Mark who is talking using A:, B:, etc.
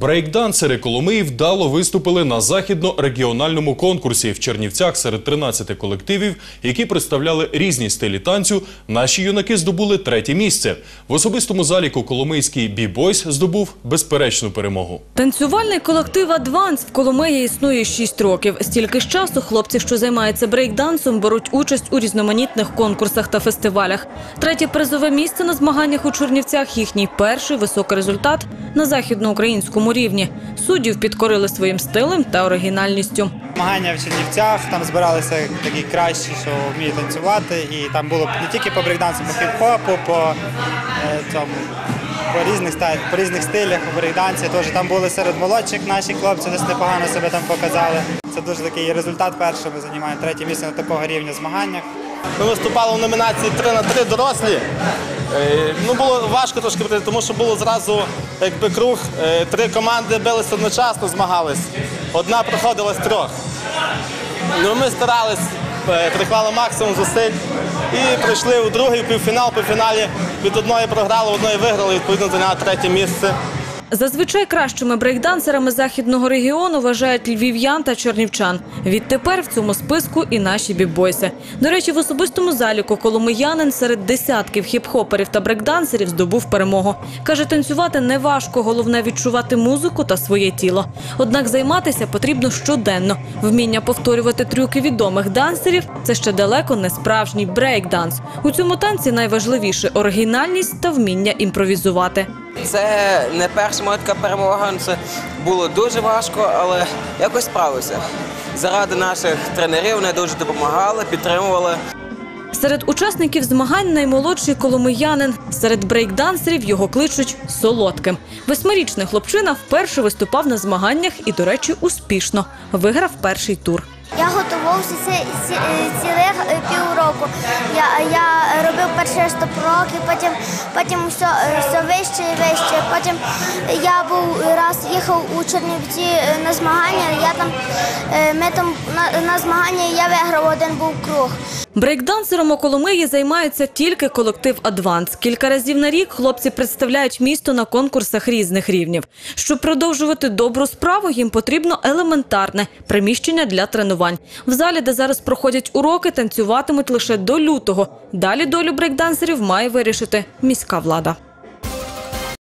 A: Брейкдансери Коломиї вдало виступили на західно-регіональному конкурсі в Чернівцях серед 13 колективів, які представляли різні стилі танцю. Наші юнаки здобули третє місце. В особистому заліку Коломийський бі-бойс здобув безперечну перемогу.
B: Танцювальний колектив «Адванс» в Коломиї існує 6 років. Стільки ж часу хлопці, що займаються брейкдансом, беруть участь у різноманітних конкурсах та фестивалях. Третє призове місце на змаганнях у Чернівцях – їхній перший високий результат на західноукраїнському рівні. Суддів підкорили своїм стилем та оригінальністю.
C: Змагання в Чернівцях, там збиралися такі кращі, що вміють танцювати. І там було не тільки по брейкдансу, по хіп-хопу, по, е, цьому, по, різних, по різних стилях, по брейкдансі. Теж там були серед молодших наші хлопці, десь непогано себе там показали. Це дуже такий результат перший. Ми займаємо третє місце на такого рівня змаганнях.
D: Ми виступали в номінації 3 на 3 дорослі. Е, Ну, було важко трошки тому що було зразу якби круг. Е, Три команди билися одночасно, змагались. Одна проходила з трьох. Ну, ми старались, е, приклали максимум зусиль і прийшли у другий півфінал. По фіналі від одної програли, одної виграли, відповідно зайняли третє місце.
B: Зазвичай кращими брейкдансерами західного регіону вважають львів'ян та чернівчан. Відтепер в цьому списку і наші бібойси. До речі, в особистому заліку коломиянин серед десятків хіп-хоперів та брейкдансерів здобув перемогу. Каже, танцювати не важко, головне відчувати музику та своє тіло. Однак займатися потрібно щоденно. Вміння повторювати трюки відомих дансерів це ще далеко не справжній брейкданс. У цьому танці найважливіше оригінальність та вміння імпровізувати.
E: Це не перша моя така перемога. Це було дуже важко, але якось справився. Заради наших тренерів вони дуже допомагали, підтримували.
B: Серед учасників змагань наймолодший коломиянин. Серед брейкдансерів його кличуть солодким. Восьмирічний хлопчина вперше виступав на змаганнях і, до речі, успішно виграв перший тур.
F: Я готувався ці, ці, цілих е, півроку. Я, я робив перший раз топ-роки, потім, потім все, все вище і вище. Потім я був раз їхав у Чернівці е, на змагання. Я там, е, ми там на, на змагання я виграв один був круг.
B: Брейкдансером у Коломиї займається тільки колектив «Адванс». Кілька разів на рік хлопці представляють місто на конкурсах різних рівнів. Щоб продовжувати добру справу, їм потрібно елементарне приміщення для тренувань. В залі, де зараз проходять уроки, танцюватимуть лише до лютого. Далі долю брейкдансерів має вирішити міська влада.